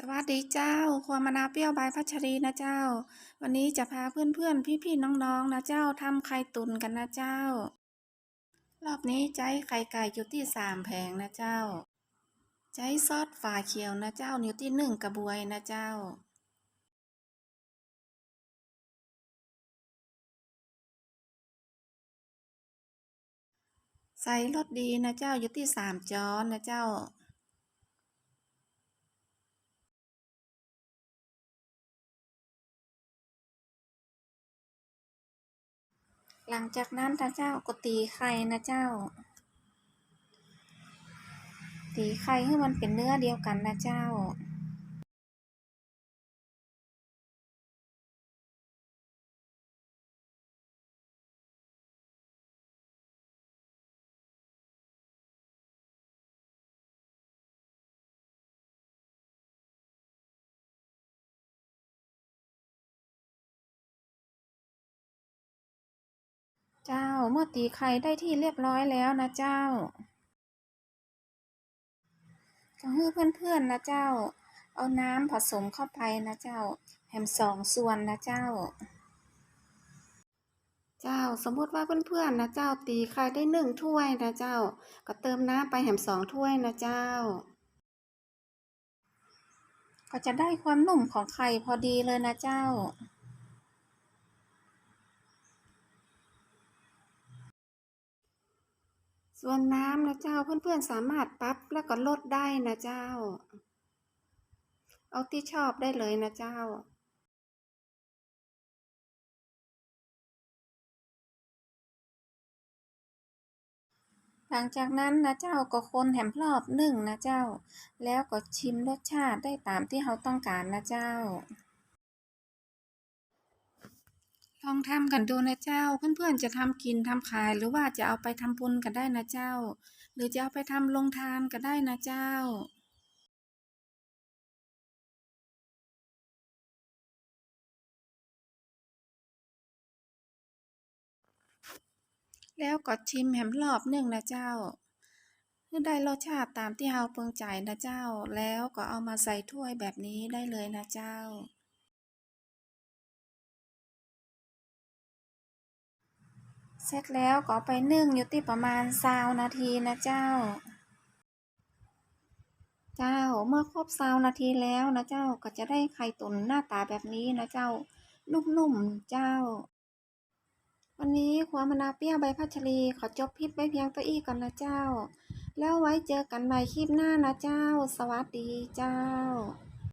สวัสดีเจ้า ครัวมะนาวเปรี้ยวใบพัชรีนะเจ้า วันนี้จะพาเพื่อนๆ พี่ๆ น้องๆ นะเจ้าทำไข่ตุ๋นกันนะเจ้า รอบนี้ใจไข่ไก่อยู่ที่สามแผงนะเจ้าใจซอสฝาเขียวนะเจ้าอยู่ที่หนึ่งกระบวยนะเจ้า ใส่รสดีนะเจ้าอยู่ที่สามจ้อนนะเจ้า หลังจากนั้นนะเจ้าก็ตีไข่นะเจ้า ตีไข่ให้มันเป็นเนื้อเดียวกันนะเจ้า เมื่อตีไข่ได้ที่เรียบร้อยแล้วนะเจ้าก็ให้เพื่อนๆนะเจ้า เอาน้ำผสมเข้าไปนะเจ้า แฮมสองส่วนนะเจ้า เจ้าสมมติว่าเพื่อนๆนะเจ้าตีไข่ได้หนึ่งถ้วยนะเจ้า ก็เติมน้ำไปแฮมสองถ้วยนะเจ้า ก็จะได้ความนุ่มของไข่พอดีเลยนะเจ้า ส่วนน้ำนะเจ้าเพื่อนๆสามารถปรับแล้วก็ลดได้นะเจ้า เอาที่ชอบได้เลยนะเจ้าหลังจากนั้นนะเจ้าก็คนแหมรอบหนึ่งนะเจ้า แล้วก็ชิมรสชาติได้ตามที่เราต้องการนะเจ้า ลองทำกันดูนะเจ้า เพื่อนๆจะทำกินทำขายหรือว่าจะเอาไปทำบุญกันได้นะเจ้า หรือจะเอาไปทำลงทานก็ได้นะเจ้าแล้วก็ชิมแหมรอบหนึ่งนะเจ้าเพื่อได้รสชาติตามที่เราเพึงใจนะเจ้า แล้วก็เอามาใส่ถ้วยแบบนี้ได้เลยนะเจ้า เสร็จแล้วก็เอไปนึ่งอยู่ที่ประมาณซาวนาทีนะเจ้า เจ้าเมื่อครบซาวนาทีแล้วนะเจ้าก็จะได้ไข่ตุ๋นหน้าตาแบบนี้นะเจ้านุ่มๆเจ้า วันนี้ครัวมะนาวเปรี้ยวใบพัชรีขอจบคลิปไว้เพียงตัวอีกก่อนนะเจ้า แล้วไว้เจอกันใหม่คลิปหน้านะเจ้า สวัสดีเจ้า